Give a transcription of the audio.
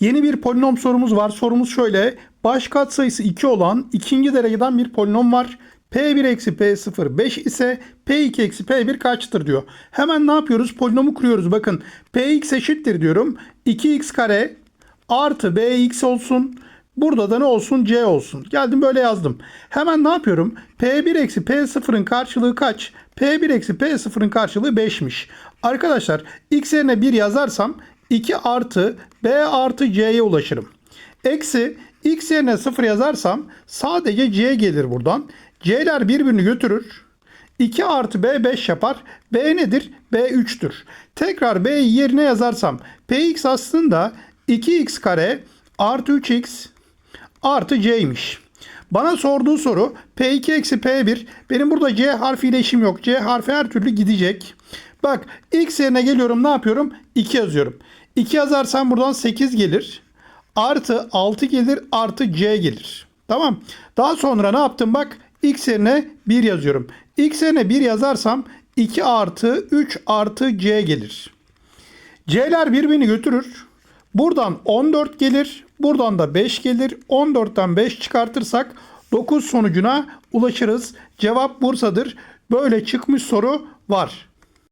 Yeni bir polinom sorumuz var. Sorumuz şöyle. Baş katsayısı 2 olan ikinci dereceden bir polinom var. P1 eksi P0 5 ise P2 eksi P1 kaçtır diyor. Hemen ne yapıyoruz? Polinomu kuruyoruz. Bakın Px eşittir diyorum. 2x kare artı Bx olsun. Burada da ne olsun? C olsun. Geldim böyle yazdım. Hemen ne yapıyorum? P1 eksi P0'ın karşılığı kaç? P1 eksi P0'ın karşılığı 5'miş. Arkadaşlar x yerine 1 yazarsam 2 artı B artı C'ye ulaşırım. Eksi x yerine 0 yazarsam sadece C gelir buradan. C'ler birbirini götürür. 2 artı B 5 yapar. B nedir? B 3'tür. Tekrar B'yi yerine yazarsam Px aslında 2x kare artı 3x artı C'ymiş. Bana sorduğu soru P2 eksi P1. Benim burada C harfiyle işim yok. C harfi her türlü gidecek. Bak x yerine geliyorum ne yapıyorum? 2 yazıyorum. 2 yazarsam buradan 8 gelir. Artı 6 gelir artı C gelir. Tamam. Daha sonra ne yaptım bak? X yerine 1 yazıyorum. X yerine 1 yazarsam 2 artı 3 artı C gelir. C'ler birbirini götürür. Buradan 14 gelir. Buradan da 5 gelir. 14'ten 5 çıkartırsak 9 sonucuna ulaşırız. Cevap Bursa'dır. Böyle çıkmış soru var.